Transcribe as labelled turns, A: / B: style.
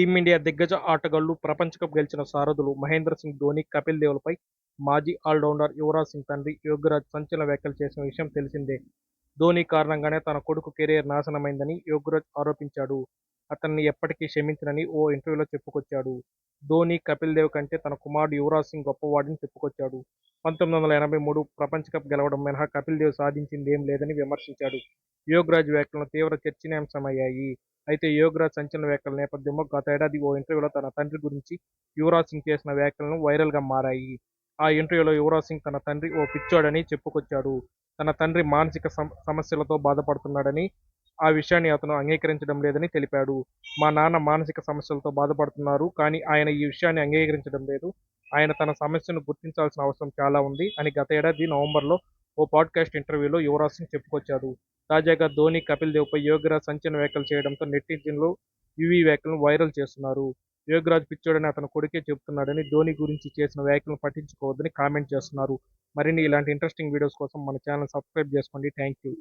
A: Team India దిగ్గజ ఆటగాళ్ళు, ప్రపంచ కప్ గెలిచిన సారథులు మహేంద్ర సింగ్ ధోని కపిల్ దేవ్లపై మాజీ ఆల్రౌండర్ యువరాజ్ సింగ్ తండ్రి యోగిరాజ్ సంచలన వ్యాఖ్యలు చేసిన విషయం తెలిసిందే. ధోని కారణంగానే తన కొడుకు కెరీర్ నాశనమైందని యోగిరాజ్ ఆరోపించాడు. అతన్ని ఎప్పటికీ క్షమించనని ఓ ఇంటర్వ్యూలో చెప్పుకొచ్చాడు. ధోని కపిల్ దేవ్ కంటే తన కుమారుడు యువరాజ్ సింగ్ గొప్పవాడని చెప్పుకొచ్చాడు. పంతొమ్మిది వందల ఎనభై మూడు ప్రపంచ కప్ గెలవడం మినహా కపిల్ దేవ్ సాధించింది ఏం లేదని విమర్శించాడు. యోగిరాజ్ వ్యాఖ్యలను తీవ్ర చర్చనీయాంశమయ్యాయి. అయితే యోగరాజ్ సంచలన వ్యాఖ్యల నేపథ్యంలో గతేడాది ఓ ఇంటర్వ్యూలో తన తండ్రి గురించి యువరాజ్ సింగ్ చేసిన వ్యాఖ్యలను వైరల్గా మారాయి. ఆ ఇంటర్వ్యూలో యువరాజ్ సింగ్ తన తండ్రి ఓ పిచ్చోడని చెప్పుకొచ్చాడు. తన తండ్రి మానసిక సమస్యలతో బాధపడుతున్నాడని, ఆ విషయాన్ని అతను అంగీకరించడం లేదని తెలిపాడు. మా నాన్న మానసిక సమస్యలతో బాధపడుతున్నారు కానీ ఆయన ఈ విషయాన్ని అంగీకరించడం లేదు. ఆయన తన సమస్యను గుర్తించాల్సిన అవసరం చాలా ఉంది అని గతేడాది నవంబర్లో ఓ పాడ్కాస్ట్ ఇంటర్వ్యూలో యువరాజ్ సింగ్ చెప్పుకొచ్చారు తాజాగా ధోని కపిల్ దేవ్పై యోగిరాజ్ సంచలన వ్యాఖ్యలు చేయడంతో నెటిజన్లు యువీ వ్యాఖ్యలను వైరల్ చేస్తున్నారు. యోగిరాజ్ పిచ్చోడని అతను కొడుకే చెబుతున్నాడని, ధోని గురించి చేసిన వ్యాఖ్యలను పట్టించుకోవద్దని కామెంట్ చేస్తున్నారు. మరిన్ని ఇలాంటి ఇంట్రెస్టింగ్ వీడియోస్ కోసం మన ఛానల్ సబ్స్క్రైబ్ చేసుకోండి థ్యాంక్ యూ